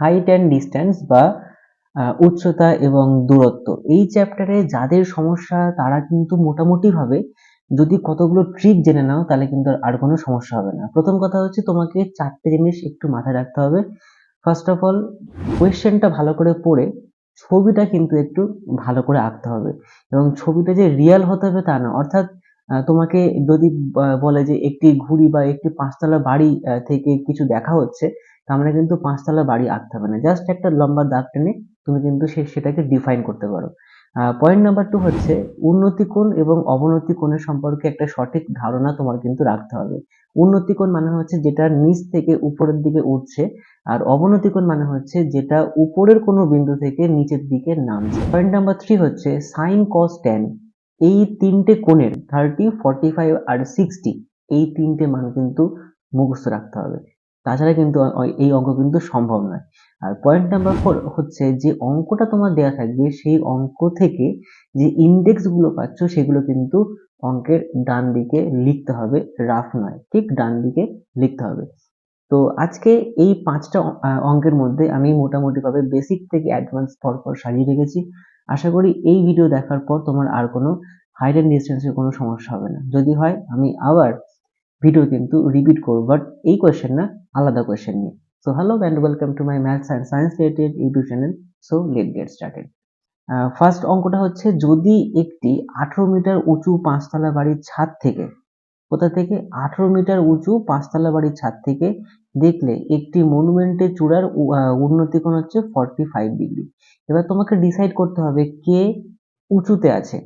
Height and distance বা উচ্চতা এবং দূরত্ব। এই চ্যাপ্টারে যাদের সমস্যা তারা কিন্তু মোটামুটিভাবে যদি কতগুলো ট্রিক জেনে নাও তাহলে কিন্তু আর কোনো সমস্যা হবে না। প্রথম কথা হচ্ছে তোমাকে চারটে জিনিস একটু মাথায় রাখতে হবে। ফার্স্ট অফ অল কোয়েশ্চেনটা ভালো করে পড়ে ছবিটা কিন্তু একটু ভালো করে আঁকতে হবে এবং ছবিটা যে রিয়েল হতে হবে তা না। অর্থাৎ তোমাকে যদি বলে যে একটি ঘুড়ি বা একটি পাঁচতলা বাড়ি থেকে কিছু দেখা হচ্ছে তার মানে কিন্তু পাঁচতলা বাড়ি আঁকতে হবে না। জাস্ট একটা লম্বা দাগ টেনে তুমি কিন্তু সে সেটাকে ডিফাইন করতে পারো। পয়েন্ট নাম্বার টু হচ্ছে উন্নতি কোণ এবং অবনতি কোণের সম্পর্কে একটা সঠিক ধারণা তোমার কিন্তু রাখতে হবে। উন্নতি কোণ মানে হচ্ছে যেটা নিচ থেকে উপরের দিকে উঠছে আর অবনতি কোণ মানে হচ্ছে যেটা উপরের কোনো বিন্দু থেকে নিচের দিকে নামছে। পয়েন্ট নাম্বার থ্রি হচ্ছে সাইন কস ট্যান এই তিনটে কোণের থার্টি ফর্টি ফাইভ আর সিক্সটি এই তিনটে মান কিন্তু মুখস্থ রাখতে হবে। তাছাড়া কিন্তু এই অঙ্ক কিন্তু সম্ভব নয়। আর পয়েন্ট নাম্বার ফোর হচ্ছে যে অঙ্কটা তোমার দেয়া থাকবে, সেই অঙ্ক থেকে যে ইন্ডেক্সগুলো পাচ্ছ, সেগুলো কিন্তু অঙ্কের ডান দিকে লিখতে হবে রাফ নয়, ঠিক ডান দিকে লিখতে হবে। তো আজকে এই পাঁচটা অঙ্কের মধ্যে আমি মোটামুটিভাবে বেসিক থেকে অ্যাডভান্স পর পর সাজিয়ে রেখেছি। আশা করি এই ভিডিও দেখার পর তোমার আর কোনো হাইড অ্যান্ড ডিস্টেন্সের কোনো সমস্যা হবে না। যদি হয়, আমি আবার ভিডিও কিন্তু রিপিট করব বাট এই কোয়েশ্চেন না, আলাদা কোয়েশ্চেন নিয়ে। So hello and welcome to my maths and science related YouTube channel so let get started first অঙ্কটা হচ্ছে, যদি একটি আঠারো মিটার উঁচু পাঁচতলা বাড়ির ছাদ থেকে, কোথা থেকে? আঠারো মিটার উঁচু পাঁচতলা বাড়ির ছাদ থেকে দেখলে একটি মনুমেন্টের চূড়ার উন্নতি কোণ হচ্ছে ফর্টি ফাইভ ডিগ্রি এবার তোমাকে ডিসাইড করতে হবে কে উঁচুতে আছে।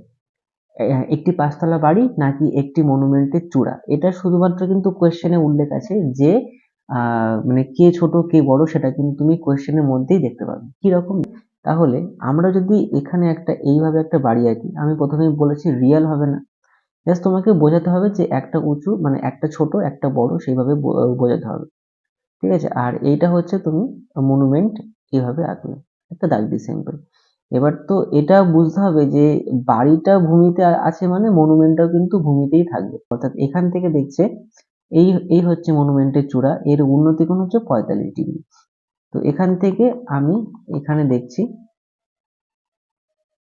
একটি পাঁচতলা বাড়ি নাকি একটি মনুমেন্টের চূড়া? এটা শুধুমাত্র কিন্তু কোয়েশ্চেনে উল্লেখ আছে যে মানে কে ছোট, কে বড় সেটা কিন্তু তুমি কোয়েশ্চেনের মধ্যেই দেখতে পাবে। কি রকম তাহলে আমরা যদি এখানে একটা, এইভাবে একটা বাড়ি আঁকি, আমি প্রথমেই বলেছি রিয়েল হবে না। জাস্ট তোমাকে বোঝাতে হবে যে একটা উঁচু মানে একটা ছোট, একটা বড়, সেইভাবে বোঝাতে হবে। ঠিক আছে? আর এইটা হচ্ছে তুমি মনুমেন্ট এইভাবে আঁকবে? একটা দাগ দিয়ে সিম্পল এবার তো এটা বুঝতে হবে যে বাড়িটা ভূমিতে আছে মানে মনুমেন্টটাও কিন্তু ভূমিতেই থাকবে। অর্থাৎ এখান থেকে দেখছে এই এই হচ্ছে মনুমেন্টের চূড়া, এর উন্নতি কোণ হচ্ছে পঁয়তাল্লিশ ডিগ্রি। তো এখান থেকে আমি এখানে দেখছি,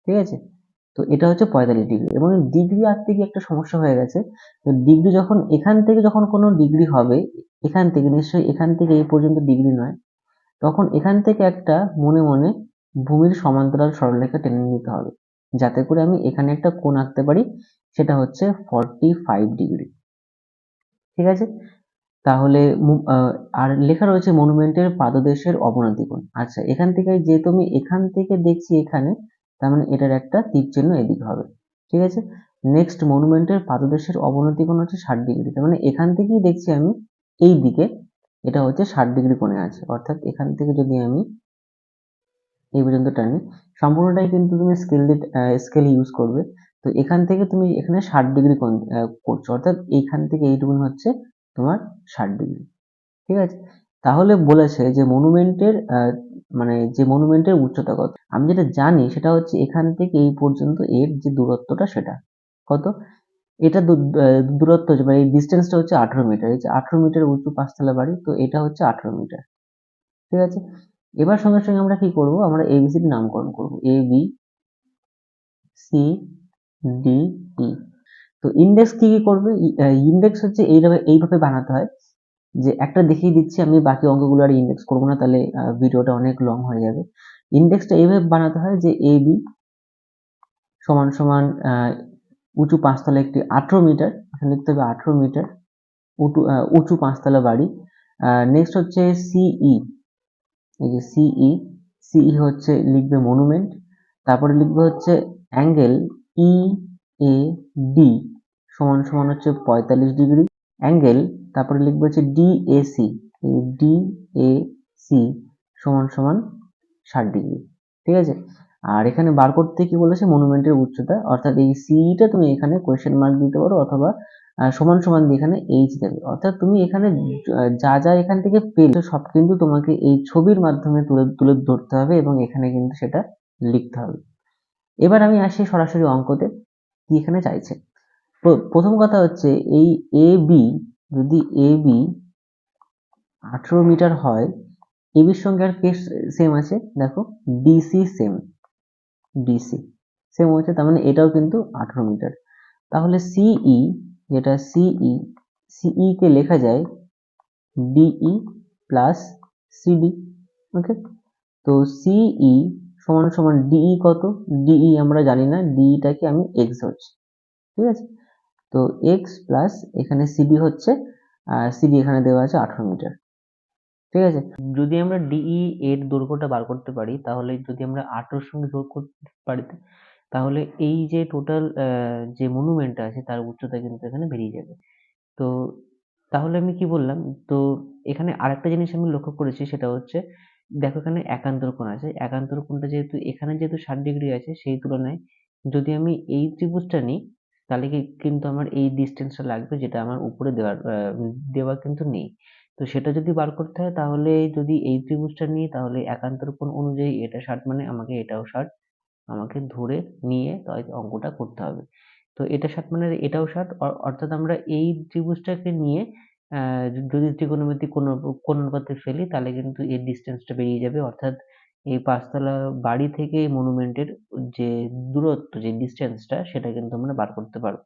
ঠিক আছে? তো এটা হচ্ছে পঁয়তাল্লিশ ডিগ্রি এবং ডিগ্রি আঁকতে গিয়ে একটা সমস্যা হয়ে গেছে। তো ডিগ্রি যখন, এখান থেকে যখন কোনো ডিগ্রি হবে, এখান থেকে নিশ্চয়ই এখান থেকে এই পর্যন্ত ডিগ্রি নয়, তখন এখান থেকে একটা মনে মনে ভূমির সমান্তরাল সরলরেখা টেনে নিতে হবে। যাতে করে আমি এখানে একটা কোণ আঁকতে পারি, সেটা হচ্ছে ফর্টি ফাইভ ডিগ্রি ঠিক আছে? তাহলে আর লেখা রয়েছে মনুমেন্টের পাদদেশের অবনতি কোণ। আচ্ছা এখান থেকে যেহেতু আমি এখান থেকে দেখছি এখানে, তার মানে এটার একটা তীর চিহ্ন এদিকে হবে। ঠিক আছে? নেক্সট মনুমেন্টের পাদদেশের অবনতি কোণ হচ্ছে ষাট ডিগ্রি তার মানে এখান থেকেই দেখছি আমি এই দিকে এটা হচ্ছে ষাট ডিগ্রি কোণে আছে। অর্থাৎ এখান থেকে যদি আমি এই পর্যন্ত টানি। সম্পূর্ণটাই কিন্তু তুমি স্কেল স্কেল ইউজ করবে। তো এখান থেকে তুমি এখানে ষাট ডিগ্রি করছ। অর্থাৎ এইখান থেকে এইটুকুন হচ্ছে তোমার ষাট ডিগ্রি ঠিক আছে? তাহলে বলেছে যে মনুমেন্টের মানে যে মনুমেন্টের উচ্চতা কত? আমি যেটা জানি সেটা হচ্ছে এখান থেকে এই পর্যন্ত এর যে দূরত্বটা সেটা। কত? এটা দূরত্ব হচ্ছে মানে এই ডিস্টেন্সটা হচ্ছে আঠারো মিটার এই যে আঠারো মিটার উঁচু পাঁচতলা বাড়ি, তো এটা হচ্ছে আঠারো মিটার ঠিক আছে? এবার সঙ্গে সঙ্গে আমরা কি করব? আমরা এবিসিডি নামকরণ করব। A B C D E তো ইন্ডেক্স কি কি করবে? ইন্ডেক্স হচ্ছে এইভাবে এইভাবে বানাতে হয় যে একটা দেখিয়ে দিচ্ছি, আমি বাকি অঙ্কগুলো আর ইন্ডেক্স করব না, তাহলে ভিডিওটা অনেক লং হয়ে যাবে। ইন্ডেক্সটা এইভাবে বানাতে হয় যে এ বি সমান সমান উঁচু পাঁচতলা একটি আঠেরো মিটার, এখানে লিখতে হবে আঠেরো মিটার উঁচু পাঁচতলা বাড়ি। নেক্সট হচ্ছে সিই এই যে সিই সিই হচ্ছে লিখবে মনুমেন্ট তারপরে লিখবে হচ্ছে অ্যাঙ্গেল ই এ ডি সমান সমান হচ্ছে পঁয়তাল্লিশ ডিগ্রি অ্যাঙ্গেল তারপরে লিখবে হচ্ছে D A DAC D A C সমান সমান ষাট ডিগ্রি, ঠিক আছে? আর এখানে বার করতে কি বলেছে? মনুমেন্টের উচ্চতা, অর্থাৎ এই সিইটা তুমি এখানে কোয়েশ্চেন মার্ক দিতে পারো অথবা সমান সমান দিয়ে এখানে এইচ দেবে। অর্থাৎ তুমি এখানে যা যা এখান থেকে পেলে, সব কিন্তু তোমাকে এই ছবির মাধ্যমে তুলে তুলে ধরতে হবে এবং এখানে কিন্তু সেটা লিখতে হবে। এবার আমি আসি সরাসরি অঙ্কতে, কি এখানে চাইছে। প্র- প্রথম কথা হচ্ছে এই এ বি যদি এ বি আঠেরো মিটার হয় এবির সঙ্গে আর কে সেম আছে? দেখো ডিসি সেম ডিসি সেম হচ্ছে, তার মানে এটাও কিন্তু আঠারো মিটার। তাহলে সিই যেটা সিই সিই কে লেখা যায় ডিই প্লাস সিডি ওকে তো সিই সমান সমান ডিই কত? ডিই আমরা জানি না ডিইটাকে আমি এক্স ধরছি, ঠিক আছে? তো এক্স প্লাস এখানে সিডি হচ্ছে, আর সিডি এখানে দেওয়া আছে আঠারো মিটার, ঠিক আছে? যদি আমরা ডিই এর দৈর্ঘ্যটা বার করতে পারি, তাহলে যদি আমরা আঠারোর সঙ্গে যোগ করতে পারি তাহলে এই যে টোটাল যে মনুমেন্টটা আছে তার উচ্চতা কিন্তু এখানে বেরিয়ে যাবে। তো তাহলে আমি কি বললাম? তো এখানে আরেকটা জিনিস আমি লক্ষ্য করেছি সেটা হচ্ছে, দেখো এখানে একান্তর কোণ আছে। একান্তর কোণটা যেহেতু এখানে যেহেতু ষাট ডিগ্রি আছে সেই তুলনায় যদি আমি এই ত্রিভুজটা নিই, তাহলে কি কিন্তু আমার এই ডিস্টেন্সটা লাগবে যেটা আমার উপরে দেওয়ার দেওয়া কিন্তু নেই। তো সেটা যদি বার করতে হয় তাহলে যদি এই ত্রিভুজটা নিই তাহলে একান্তর কোণ অনুযায়ী এটা ষাট মানে আমাকে এটাও ষাট আমাকে ধরে নিয়ে তাই অঙ্কটা করতে হবে। তো এটা ষাট মানে এটাও ষাট অর্থাৎ আমরা এই ত্রিভুজটাকে নিয়ে যদি ত্রিকোণমিতিক কোন, কোণানুপাতে ফেলি, তাহলে কিন্তু এর ডিস্টেন্সটা বেরিয়ে যাবে। অর্থাৎ এই পাঁচতলা বাড়ি থেকে মনুমেন্টের যে দূরত্ব, যে ডিস্টেন্সটা সেটা কিন্তু আমরা বার করতে পারব।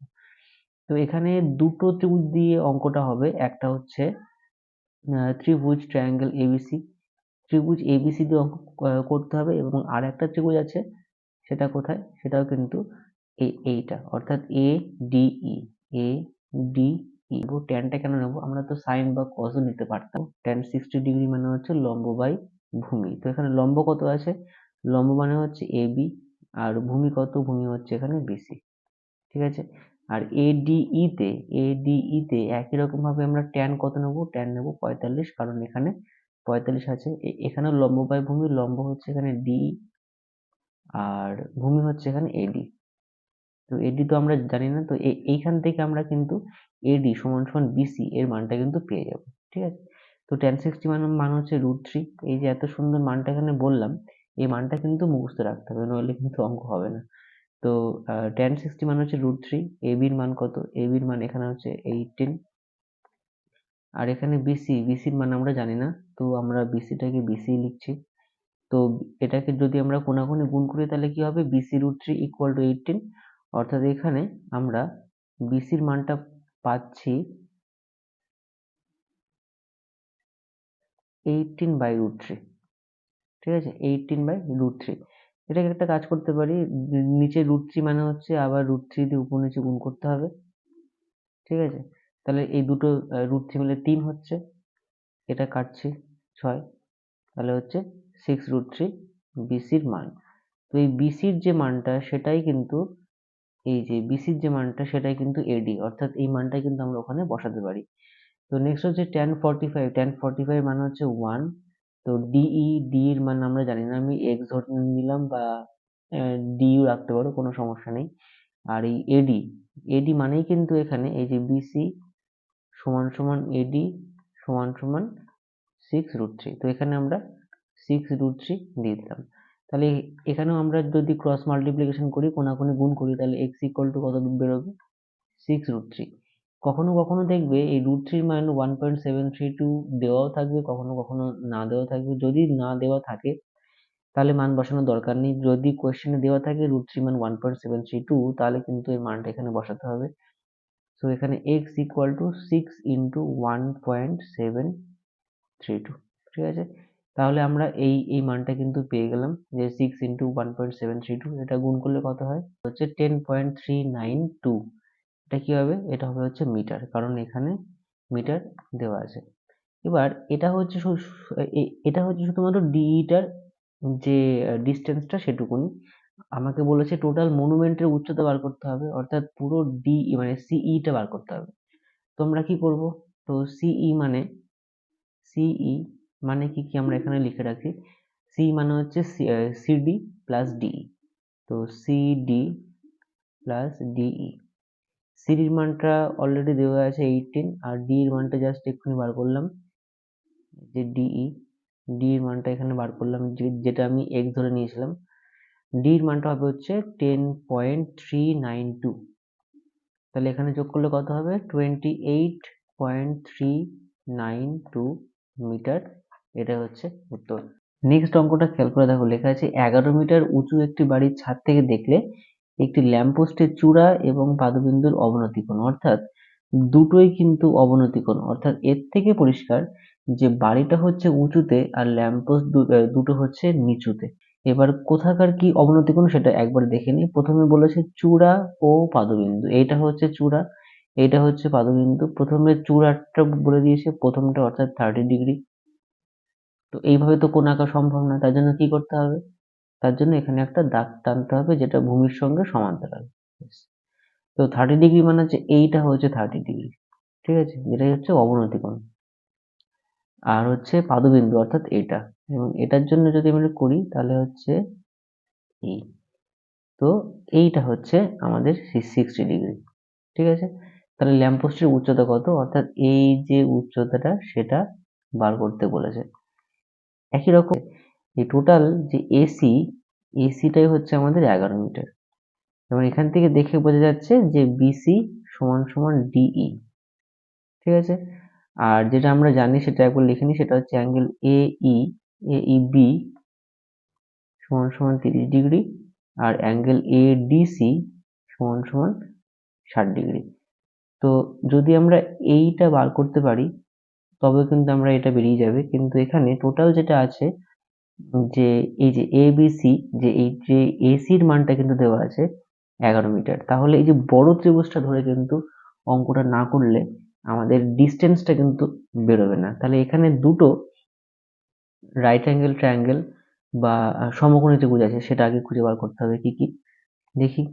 তো এখানে দুটো ত্রিভুজ দিয়ে অঙ্কটা হবে। একটা হচ্ছে ত্রিভুজ ট্রায়াঙ্গেল এবিসি ত্রিভুজ এবিসি দিয়ে অঙ্ক করতে হবে এবং আর একটা ত্রিভুজ আছে সেটা কোথায়? সেটাও কিন্তু এই এইটা। অর্থাৎ এ ডিই এ ডি ই ট্যানটা কেন নেব? আমরা তো সাইন বা কসও নিতে পারতাম। ট্যান সিক্সটি ডিগ্রি মানে হচ্ছে লম্ব বাই ভূমি। তো এখানে লম্ব কত আছে? লম্ব মানে হচ্ছে এ বি আর ভূমি কত? ভূমি হচ্ছে এখানে বিসি ঠিক আছে? আর এ এডিই তে এডিই তে একই রকম ভাবে আমরা ট্যান কত নেব? ট্যান নেব পঁয়তাল্লিশ। কারণ এখানে পঁয়তাল্লিশ আছে। এখানে লম্ব বাই ভূমি, লম্ব হচ্ছে এখানে ডি আর ভূমি হচ্ছে এখানে এডি তো এডি তো আমরা জানি না, তো এইখান থেকে আমরা কিন্তু এডি সমান সমান বিসি এর মানটা কিন্তু পেয়ে যাব, ঠিক আছে? তো টেন সিক্সটি মান মান হচ্ছে রুট থ্রি এই যে এত সুন্দর মানটা এখানে বললাম, এই মানটা কিন্তু মুখস্থ রাখতে হবে, নইলে কিন্তু অঙ্ক হবে না। তো টেন সিক্সটি মান হচ্ছে রুট থ্রি এ বির মান কত? এ বির মান এখানে হচ্ছে এইটিন আর এখানে বিসি বিসির মান আমরা জানি না, তো আমরা বিসিটাকে বিসি লিখছি। তো এটাকে যদি আমরা কোনাকুনি গুণ করি, তাহলে কি হবে? BC root three equal to eighteen অর্থাৎ এখানে আমরা বিসির মানটা পাচ্ছি এইটিন বাই রুট থ্রি ঠিক আছে? এইটিন বাই রুট থ্রি এটাকে একটা কাজ করতে পারি। নিচে রুট থ্রি মানে হচ্ছে আবার রুট থ্রি দিয়ে উপর নিচে গুণ করতে হবে। ঠিক আছে? তাহলে এই দুটো রুট থ্রি মিলে তিন হচ্ছে। এটা কাটছি ছয়। তাহলে হচ্ছে সিক্স রুট থ্রি বিসির মান। তো এই বিসির যে মানটা, সেটাই কিন্তু, এই যে বিসির যে মানটা, সেটাই কিন্তু এডি অর্থাৎ এই মানটাই কিন্তু আমরা ওখানে বসাতে পারি। তো নেক্সট হচ্ছে ten forty five ten forty five মানে হচ্ছে ওয়ান তো ডিই ডি এর মান আমরা জানি না, আমি এক্স ধরে নিলাম বা ডিইউ রাখতে পারো, কোনো সমস্যা নেই। আর এই এডি এডি মানেই কিন্তু এখানে এই যে বিসি সমান সমান এডি সমান সমান সিক্স রুট থ্রি তো এখানে আমরা সিক্স রুট থ্রি দিয়ে দিলাম। তাহলে এখানেও আমরা যদি ক্রস মাল্টিপ্লিকেশন করি, কোনাকুনি গুণ করি, তাহলে এক্স ইকুয়াল টু কত বেরোবে? সিক্স রুট থ্রি কখনো কখনো দেখবে এই রুট থ্রির মান one point seven three two দেওয়াও থাকবে, কখনো কখনো না দেওয়া থাকবে। যদি না দেওয়া থাকে, তাহলে মান বসানোর দরকার নেই। যদি কোয়েশ্চেনে দেওয়া থাকে রুট থ্রি মান one point seven three two তাহলে কিন্তু এই মানটা এখানে বসাতে হবে। সো এখানে x equal to six into one point seven three two ঠিক আছে? তাহলে আমরা এই এই মানটা কিন্তু পেয়ে গেলাম যে six into one point seven three two এটা গুণ করলে কত হয়? হচ্ছে ten point three nine two এটা কি হবে? এটা হবে হচ্ছে মিটার, কারণ এখানে মিটার দেওয়া আছে। এবার এটা হচ্ছে এটা হচ্ছে শুধুমাত্র ডিইটার যে ডিস্টেন্সটা সেটুকুনি। আমাকে বলেছে টোটাল মনুমেন্টের উচ্চতা বার করতে হবে, অর্থাৎ পুরো ডি মানে সিইটা বার করতে হবে। তো আমরা কি করব? তো সিই মানে সিই মানে কি কি আমরা এখানে লিখে রাখি? সি মানে হচ্ছে সিডি প্লাস ডিই তো সিডি প্লাস ডিই সিডির মানটা অলরেডি দেওয়া আছে এইটিন আর ডি এর মানটা জাস্ট এক্ষুনি বার করলাম। যে ডিই ডি এর মানটা এখানে বার করলাম যেটা আমি এক্স ধরে নিয়েছিলাম। ডি এর মানটা হবে হচ্ছে ten point three nine two তাহলে এখানে যোগ করলে কত হবে? Twenty eight point three nine two metre এটা হচ্ছে উত্তর। নেক্সট অঙ্কটা খেয়াল করে দেখো, লেখা আছে এগারো মিটার উঁচু একটি বাড়ির ছাদ থেকে দেখলে একটি ল্যাম্পপোস্টের চূড়া এবং পাদবিন্দুর অবনতি কোণ অর্থাৎ দুটোই কিন্তু অবনতি কোণ অর্থাৎ এর থেকে পরিষ্কার যে বাড়িটা হচ্ছে উঁচুতে আর ল্যাম্পপোস্ট দুটো হচ্ছে নিচুতে। এবার কোথাকার কি অবনতি কোণ সেটা একবার দেখে নিই। প্রথমে বলেছে চূড়া ও পাদবিন্দু। এইটা হচ্ছে চূড়া এটা হচ্ছে পাদবিন্দু। প্রথমে চূড়াটা বলে দিয়েছে, প্রথমটা অর্থাৎ থার্টি ডিগ্রি তো এইভাবে তো কোণ আঁকা সম্ভব না, তার জন্য কি করতে হবে? তার জন্য এখানে একটা দাগ টানতে হবে যেটা ভূমির সঙ্গে সমান্তরাল। তো থার্টি ডিগ্রি মানে হচ্ছে এইটা হচ্ছে থার্টি ডিগ্রি ঠিক আছে? এটাই হচ্ছে অবনতি কোণ আর হচ্ছে পাদবিন্দু, অর্থাৎ এটা। এবং এটার জন্য যদি আমরা করি, তাহলে হচ্ছে এই। তো এইটা হচ্ছে আমাদের সিক্সটি ডিগ্রি ঠিক আছে? তাহলে ল্যাম্পপোস্টের উচ্চতা কত? অর্থাৎ এই যে উচ্চতাটা, সেটা বার করতে বলেছে। একই রকম এই টোটাল যে এসি এসিটাই হচ্ছে আমাদের এগারো মিটার। এবং এখান থেকে দেখে বোঝা যাচ্ছে যে বিসি সমান সমান ডিই ঠিক আছে? আর যেটা আমরা জানি, সেটা একবার লিখে নিই, সেটা হচ্ছে অ্যাঙ্গেল এ ই এ ই বি সমান সমান তিরিশ ডিগ্রি, আর অ্যাঙ্গেল এ ডিসি সমান সমান ষাট ডিগ্রি। তো যদি আমরা এইটা বার করতে পারি তবে কিন্তু আমরা এটা বেরিয়ে যাবে। কিন্তু এখানে টোটাল যেটা আছে, যে এই যে এ বি সি যে এই যে এসির মানটা কিন্তু দেওয়া আছে এগারো মিটার। তাহলে এই যে বড় ত্রিভুজটা ধরে কিন্তু অঙ্কটা না করলে আমাদের ডিস্টেন্সটা কিন্তু বেরোবে না। তাহলে এখানে দুটো রাইট অ্যাঙ্গেল ট্রায়াঙ্গেল বা সমকোণী ত্রিভুজ আছে, সেটা আগে খুঁজে বার করতে হবে কি কি। দেখি।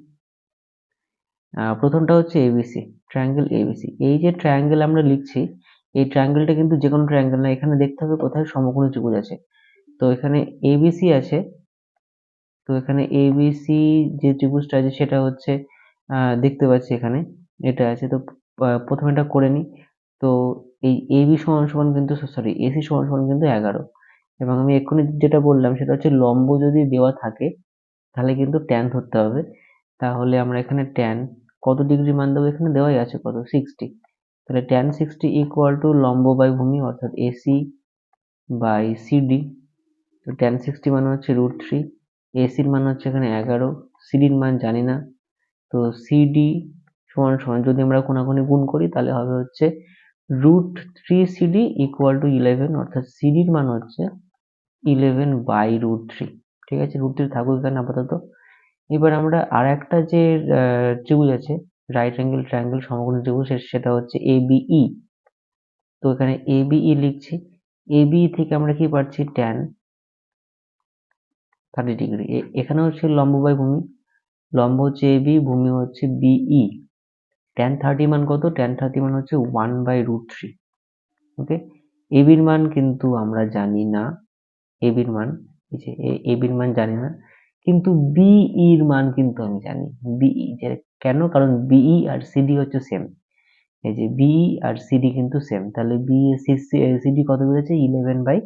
প্রথমটা হচ্ছে এবিসি ট্রায়াঙ্গেল এবিসি এই যে ট্রায়াঙ্গেল আমরা লিখছি এই ট্রায়াঙ্গেলটা কিন্তু যে কোনো ট্রায়াঙ্গেল না, এখানে দেখতে হবে কোথায় সমকোণী ত্রিভুজ আছে। তো এখানে এবিসি আছে। তো এখানে এবিসি যে ত্রিভুজটা আছে, সেটা হচ্ছে দেখতে পাচ্ছি এখানে, এটা আছে। তো প্রথমে এটা করে নিই। তো এই এবি সমান সমান কিন্তু সরি এসি সমান সমান কিন্তু এগারো। এবং আমি এক্ষুনি যেটা বললাম, সেটা হচ্ছে লম্ব যদি দেওয়া থাকে, তাহলে কিন্তু ট্যান ধরতে হবে। তাহলে আমরা এখানে ট্যান কত ডিগ্রি মান দেবো? এখানে দেওয়াই আছে কত? সিক্সটি তাহলে ট্যান সিক্সটি ইকুয়াল টু লম্ব বাই ভূমি অর্থাৎ এসি বাই সিডি তো ট্যান সিক্সটি মানে হচ্ছে রুট থ্রি এসির মান হচ্ছে এখানে এগারো সিডির মান জানি না, তো সিডি সমান সমান যদি আমরা কোনাকুনি গুণ করি তাহলে হবে হচ্ছে root three CD equal to eleven অর্থাৎ সিডির মান হচ্ছে ইলেভেন বাই রুট থ্রি ঠিক আছে? রুট থ্রি থাকুক এখানে আপাতত। এবার আমরা আর একটা যে ত্রিভুজ আছে রাইট অ্যাঙ্গেল ট্রায়াঙ্গেল সমকোণী ত্রিভুজ সেটা হচ্ছে এ বিই তো এখানে এ বিই লিখছি। এ বি থেকে আমরা কি পাচ্ছি? ট্যান থার্টি ডিগ্রি এখানে হচ্ছে লম্ব বাই ভূমি লম্ব হচ্ছে এ বি ভূমি হচ্ছে বিই ট্যান থার্টি মান কত? ট্যান থার্টি মান হচ্ছে one by root three okay এবির মান কিন্তু আমরা জানি না। এবির মান, এই যে এবির মান জানি না। কিন্তু বিইর মান কিন্তু আমি জানি। বিই যে কেন? কারণ বিই আর সিডি হচ্ছে সেম এই যে বিই আর সিডি কিন্তু সেম তাহলে বি সিডি কত বেরোচ্ছে eleven by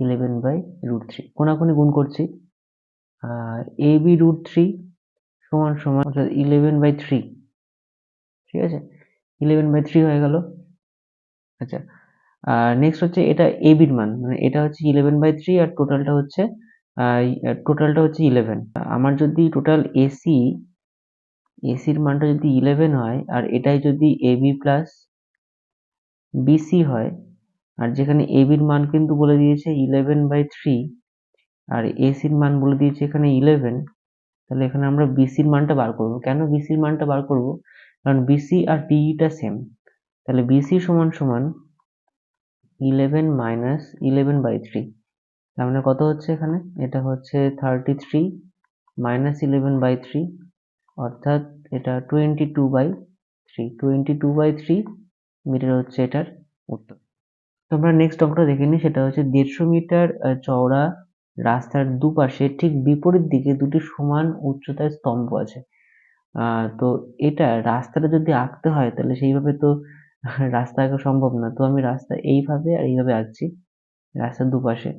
eleven by root three কোনাকুনি গুণ করছি। এ বি রুট থ্রি সমান সমান অর্থাৎ ইলেভেন বাই থ্রি ঠিক আছে? ইলেভেন বাই থ্রি হয়ে গেল। আচ্ছা। আর নেক্সট হচ্ছে এটা এ বির মান। মানে এটা হচ্ছে ইলেভেন বাই থ্রি আর টোটালটা হচ্ছে টোটালটা হচ্ছে ইলেভেন আমার যদি টোটাল এসি এসির মানটা যদি ইলেভেন হয়, আর এটাই যদি এ বি প্লাস বিসি হয়, আর যেখানে এ বির মান কিন্তু বলে দিয়েছে ইলেভেন বাই থ্রি আর এসির মান বলে দিয়েছে এখানে ইলেভেন তাহলে এখানে আমরা বিসির মানটা বার করব। কেন বিসির মানটা বার করব? কারণ বিসি আর ডিইটা সেম তাহলে বিসি সমান সমান eleven minus eleven by three তার মানে কত হচ্ছে এখানে? এটা হচ্ছে thirty three minus eleven by three অর্থাৎ এটা twenty two by three twenty two by three metre হচ্ছে এটার উত্তর। তো আমরা নেক্সট অঙ্কটা দেখে নিই সেটা হচ্ছে দেড়শো মিটার চওড়া রাস্তার দুপাশে ঠিক বিপরীত দিকে দুটি সমান উচ্চতার স্তম্ভ আছে। তো এটা রাস্তাটা যদি আঁকতে হয় তাহলে সেইভাবে তো রাস্তা আঁকা সম্ভব না। তো আমি রাস্তা এইভাবে আর এইভাবে আঁকছি রাস্তার দুপাশে।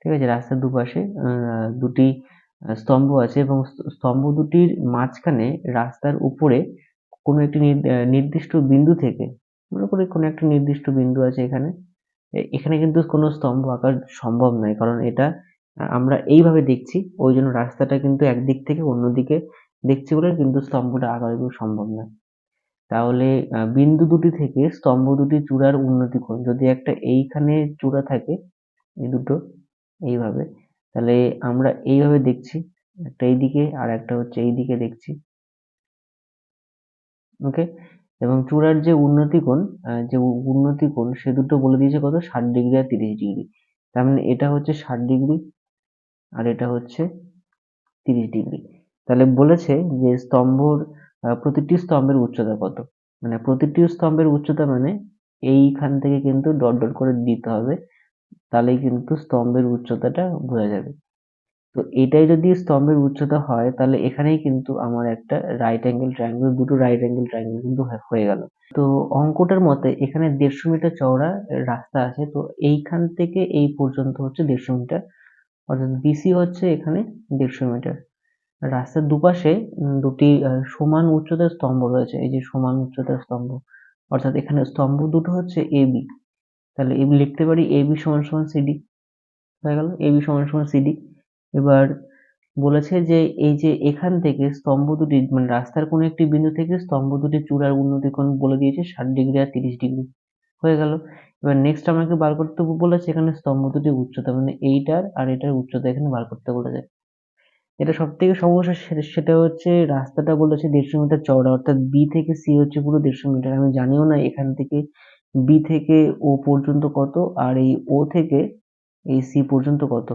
ঠিক আছে? রাস্তার দুপাশে দুটি স্তম্ভ আছে এবং স্তম্ভ দুটির মাঝখানে রাস্তার উপরে কোনো একটি নির্দিষ্ট বিন্দু থেকে, মনে করি কোনো একটা নির্দিষ্ট বিন্দু আছে এখানে এখানে কিন্তু কোনো স্তম্ভ আঁকা সম্ভব নয়। কারণ এটা আমরা এইভাবে দেখছি, ওই জন্য রাস্তাটা কিন্তু একদিক থেকে অন্যদিকে দেখছি বলে কিন্তু স্তম্ভটা আঁকা সম্ভব নয়। তাহলে বিন্দু দুটি থেকে স্তম্ভ দুটি চূড়ার উন্নতি কোণ যদি একটা এইখানে চূড়া থাকে, এই দুটো এইভাবে। তাহলে আমরা এইভাবে দেখছি, একটা এইদিকে আর একটা হচ্ছে এইদিকে দেখছি। ওকে এবং চূড়ার যে উন্নতি কোণ যে উন্নতি কোণ সে দুটো বলে দিয়েছে কত? ষাট ডিগ্রি আর তিরিশ ডিগ্রি। তার মানে এটা হচ্ছে ষাট ডিগ্রি আর এটা হচ্ছে তিরিশ ডিগ্রি। তাহলে বলেছে যে স্তম্ভর প্রতিটি স্তম্ভের উচ্চতা কত? মানে প্রতিটি স্তম্ভের উচ্চতা মানে এইখান থেকে কিন্তু ডট ডট করে দিতে হবে। তাহলেই কিন্তু স্তম্ভের উচ্চতাটা বোঝা যাবে। তো এটাই যদি স্তম্ভের উচ্চতা হয়, তাহলে এখানেই কিন্তু আমার একটা রাইট অ্যাঙ্গেল ট্রায়াঙ্গেল দুটো রাইট অ্যাঙ্গেল ট্রায়াঙ্গেল কিন্তু হয়ে- গেল। তো অঙ্কটার মতে এখানে দেড়শো মিটার চওড়া রাস্তা আছে, তো এইখান থেকে এই পর্যন্ত হচ্ছে দেড়শো মিটার। অর্থাৎ বিসি হচ্ছে এখানে দেড়শো মিটার। রাস্তার দুপাশে দুটি সমান উচ্চতার স্তম্ভ রয়েছে, এই যে সমান উচ্চতার স্তম্ভ। অর্থাৎ এখানে স্তম্ভ দুটো হচ্ছে এ বি তাহলে এবি লিখতে পারি এ বি সমান সমান সিডি হয়ে গেল? এ বি সমান সমান সিডি এবার বলেছে যে, এই যে এখান থেকে স্তম্ভ দুটি মানে রাস্তার কোনো একটি বিন্দু থেকে স্তম্ভ দুটি চূড়ার উন্নতি কোণ বলে দিয়েছে ষাট ডিগ্রি আর তিরিশ ডিগ্রি। হয়ে গেল? এবার নেক্সট আমাকে বার করতে বলেছে এখানে স্তম্ভ দুটি উচ্চতা মানে এইটার আর এটার উচ্চতা এখানে বার করতে বলেছে। এটা সব থেকে সমস্যা সেটা হচ্ছে রাস্তাটা বলেছে দেড়শো মিটার চওড়া, অর্থাৎ বি থেকে সি হচ্ছে পুরো দেড়শো মিটার। আমি জানিও না এখান থেকে বি থেকে ও পর্যন্ত কত? আর এই ও থেকে এই সি পর্যন্ত কত?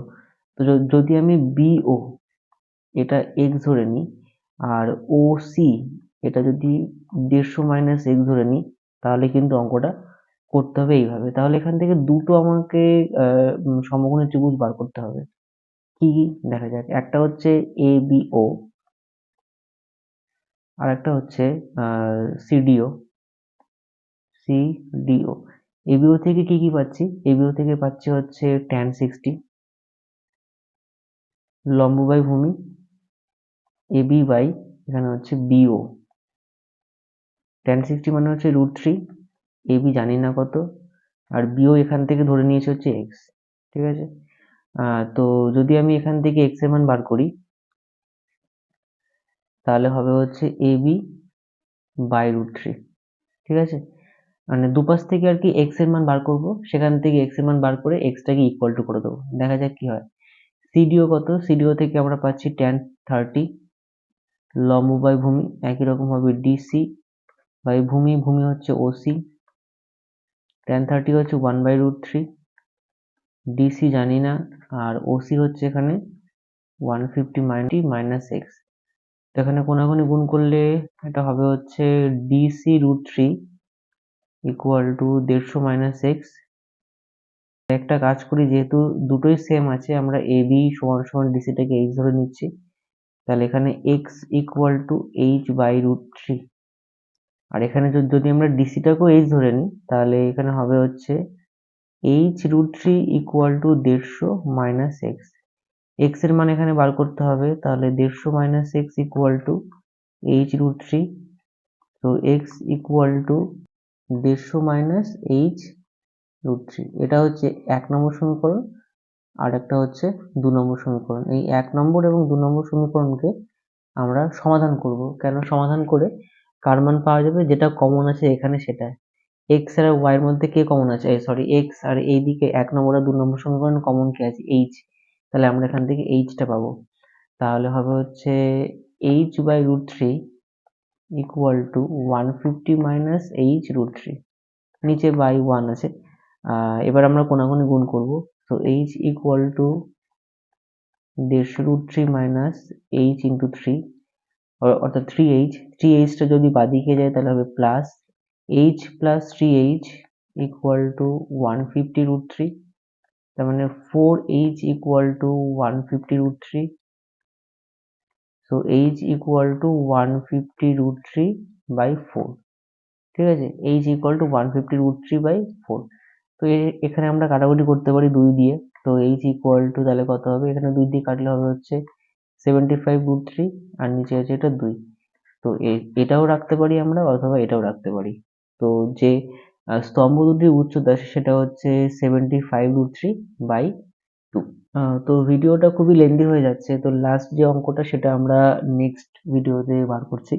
তো যদি আমি ও এটা এক্স ধরে নিই, আর সি এটা যদি দেড়শো মাইনাস এক্স ধরে নিই, তাহলে কিন্তু অঙ্কটা করতে হবে এইভাবে। তাহলে এখান থেকে দুটো আমাকে সমকোণী ত্রিভুজ বার করতে হবে। কি কি? দেখা যাক। একটা হচ্ছে এ বি ও আর একটা হচ্ছে সিডিও সিডিও এবিও থেকে কি কি পাচ্ছি? এবিও থেকে পাচ্ছি হচ্ছে ট্যান সিক্সটি লম্ব বাই ভূমি এবি বাই, এখানে হচ্ছে বিও ট্যান সিক্সটি মানে হচ্ছে রুট থ্রি এবি জানি না কত, আর বিও এখান থেকে ধরে নিয়েছে হচ্ছে এক্স ঠিক আছে? তো যদি আমি এখান থেকে এক্সের মান বার করি, তাহলে হবে হচ্ছে এবি বাই রুট থ্রি ঠিক আছে? মানে দুপাশ থেকে আর কি এক্সের মান বার করব, সেখান থেকে এক্সের মান বার করে এক্সটাকে ইকুয়াল টু করে দেবো। দেখা যাক কি হয়। সিডিও কত? সিডিও থেকে আমরা পাচ্ছি ট্যান থার্টি লম্ব বাই ভূমি, একই রকম হবে ডিসি বাই ভূমি ভূমি হচ্ছে ওসি ট্যান থার্টি হচ্ছে one by root three DC জানি না, আর ওসি হচ্ছে এখানে ওয়ান ফিফটি মাইনটি মাইনাস এক্স এখানে কোনাকুনি গুণ করলে এটা হবে হচ্ছে DC root three equal to দেড়শো মাইনাস এক্স একটা কাজ করি, যেহেতু দুটোই সেম আছে, আমরা এ বি সমান সমান ডিসিটাকে এইচ ধরে নিচ্ছি। তাহলে এখানে x equal to h by root three আর এখানে যদি আমরা ডিসিটাকেও এইচ ধরে নিই, তাহলে এখানে হবে হচ্ছে h root three equal to দেড়শো মাইনাস এক্স এক্সের মান এখানে বার করতে হবে, তাহলে দেড়শো minus x equal to h root three তো এক্স ইকুয়াল টু দেড়শো মাইনাস এইচ রুট থ্রি এটা হচ্ছে এক নম্বর সমীকরণ, আর একটা হচ্ছে দু নম্বর সমীকরণ। এই এক নম্বর এবং দু নম্বর সমীকরণকে আমরা সমাধান করব। কেন সমাধান করে? কার মান পাওয়া যাবে? যেটা কমন আছে এখানে সেটা। এক্স আর এর মধ্যে কে কমন আছে? সরি এক্স আর এইদিকে এক নম্বর আর দু নম্বর সমীকরণ কমন কে আছে? এইচ তাহলে আমরা এখান থেকে এইচটা পাবো। তাহলে হবে হচ্ছে h by root three equal to one fifty minus h root three নিচে বাই ওয়ান আছে। এবার আমরা কোনাকুনি গুণ করব। তো এইচ ইকুয়াল টু দেড়শো root three minus h into three অর্থাৎ থ্রি এইচ থ্রি এইচটা যদি বাদিকে যায় তাহলে হবে plus h plus three h equal to one fifty root three তার মানে four h equal to one fifty root three so h equal to one fifty root three by four ঠিক আছে? H equal to one fifty root three by four তো এখানে আমরা কাটাকুটি করতে পারি দুই দিয়ে। তো এইচ ইকুয়াল টু তাহলে কত হবে? এখানে দুই দিয়ে কাটলে হবে হচ্ছে সেভেন্টি ফাইভ রুট থ্রি আর নিচে আছে এটা দুই। তো এটাও রাখতে পারি আমরা অথবা এটাও রাখতে পারি। তো যে স্তম্ভ দুটির উচ্চতা সেটা হচ্ছে seventy five root three by তো ভিডিওটা খুবই লেন্দি হয়ে যাচ্ছে। তো লাস্ট যে অঙ্কটা, সেটা আমরা নেক্সট ভিডিওতে বার করছি।